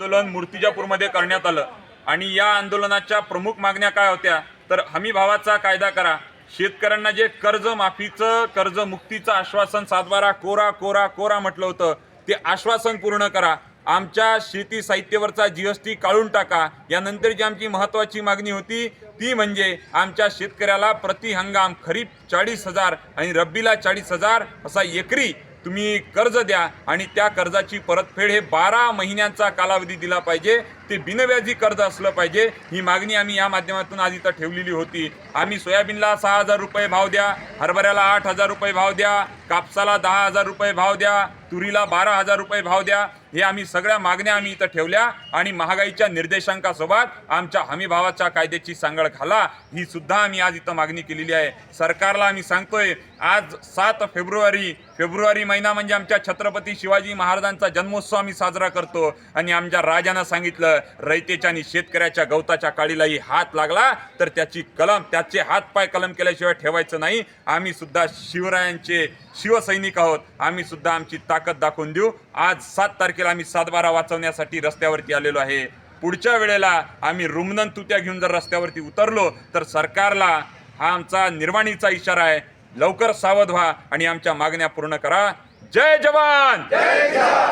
आंदोलन मूर्तिजापूरमध्ये करण्यात आलं. आणि या आंदोलनाच्या प्रमुख मागण्या काय होत्या? तर हमी भावाचा कायदा करा. शेतकऱ्यांना जे कर्ज माफीचं कर्जमुक्तीचं आश्वासन सातबारा कोरा कोरा कोरा म्हटलं होतं ते आश्वासन पूर्ण करा. आमच्या शेती साहित्यावरचा जीएसटी काढून टाका. यानंतर जी आमची महत्त्वाची मागणी होती ती म्हणजे आमच्या शेतकऱ्याला प्रति हंगाम खरीप चाळीस हजार आणि रब्बीला चाळीस हजार असा एकरी तुम्ही कर्ज द्या आणि त्या कर्जाची परतफेड हे बारा महिन्यांचा कालावधी दिला पाहिजे. ते बिनव्याजी कर्ज असलं पाहिजे. ही मागणी आम्ही या माध्यमातून आज इथं ठेवलेली होती. आम्ही सोयाबीनला सहा हजार रुपये भाव द्या हरभऱ्याला आठ हजार रुपये भाव द्या कापसाला दहा हजार रुपये भाव द्या तुरीला बारा हजार रुपये भाव द्या. हे आम्ही सगळ्या मागण्या आम्ही इथं ठेवल्या आणि महागाईच्या निर्देशांकासोबत आमच्या हमीभावाच्या कायद्याची सांगड घाला. ही सुद्धा आम्ही आज इथं मागणी केलेली आहे. सरकारला आम्ही सांगतोय आज सात फेब्रुवारी फेब्रुवारी महिना म्हणजे आमच्या छत्रपती शिवाजी महाराजांचा जन्मोत्सव आम्ही साजरा करतो. आणि आमच्या राजानं सांगितलं रयतेच्या आणि शेतकऱ्याच्या गवताच्या काळीलाही हात लागला तर त्याची कलम त्याचे हात पाय कलम केल्याशिवाय ठेवायचं नाही. आम्ही सुद्धा शिवरायांचे शिवसैनिक आहोत. आम्ही सुद्धा आमची ताकद दाखवून देऊ. आज सात तारखेला आम्ही सातबारा वाचवण्यासाठी रस्त्यावरती आलेलो आहे. पुढच्या वेळेला आम्ही रुमनन तुत्या घेऊन जर रस्त्यावरती उतरलो तर सरकारला हा आमचा निर्वाणीचा इशारा आहे. लवकर सावध व्हा आणि आमच्या मागण्या पूर्ण करा. जय जवान!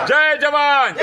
जय जवान!